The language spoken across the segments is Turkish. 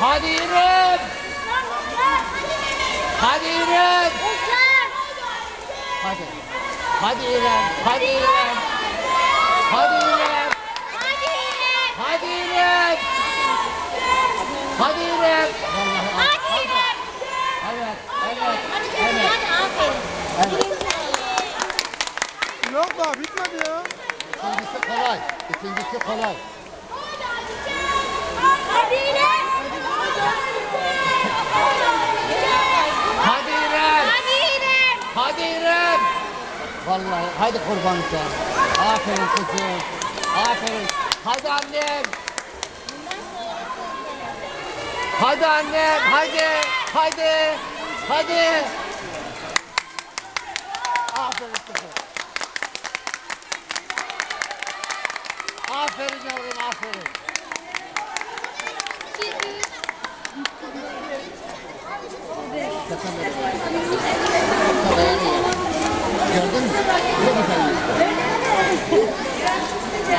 Hadi İrem. Hadi İrem. Hadi. Hadi İrem. Hadi İrem. Hadi İrem. Hadi İrem. Hadi İrem. Hadi İrem. Hadi İrem. Evet. Evet. Hadi canım Evet. hadi aferin. Evet. Yok daha bitmedi ya. İkincisi kolay. İkincisi kolay. Hadi İrem. Hadi İrem. Vallahi hadi kurban sen. Aferin kızım. Aferin. Hadi annem. Hadi annem. Hadi. Hadi. Hadi. Aferin kızım. Aferin yavrum aferin. Gördün mü? Çok güzel.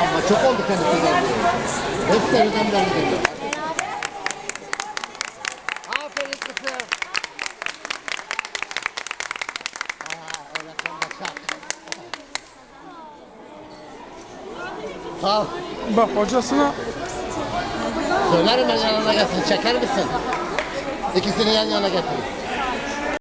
Ama çok oldu kendisi. Hepsi evden belli geliyor. Aferin kızım. Aa, öğretmen de şak. Ol. Bak hocasına Söylerim ben yanına getir. Çeker misin? İkisini yan yana getir.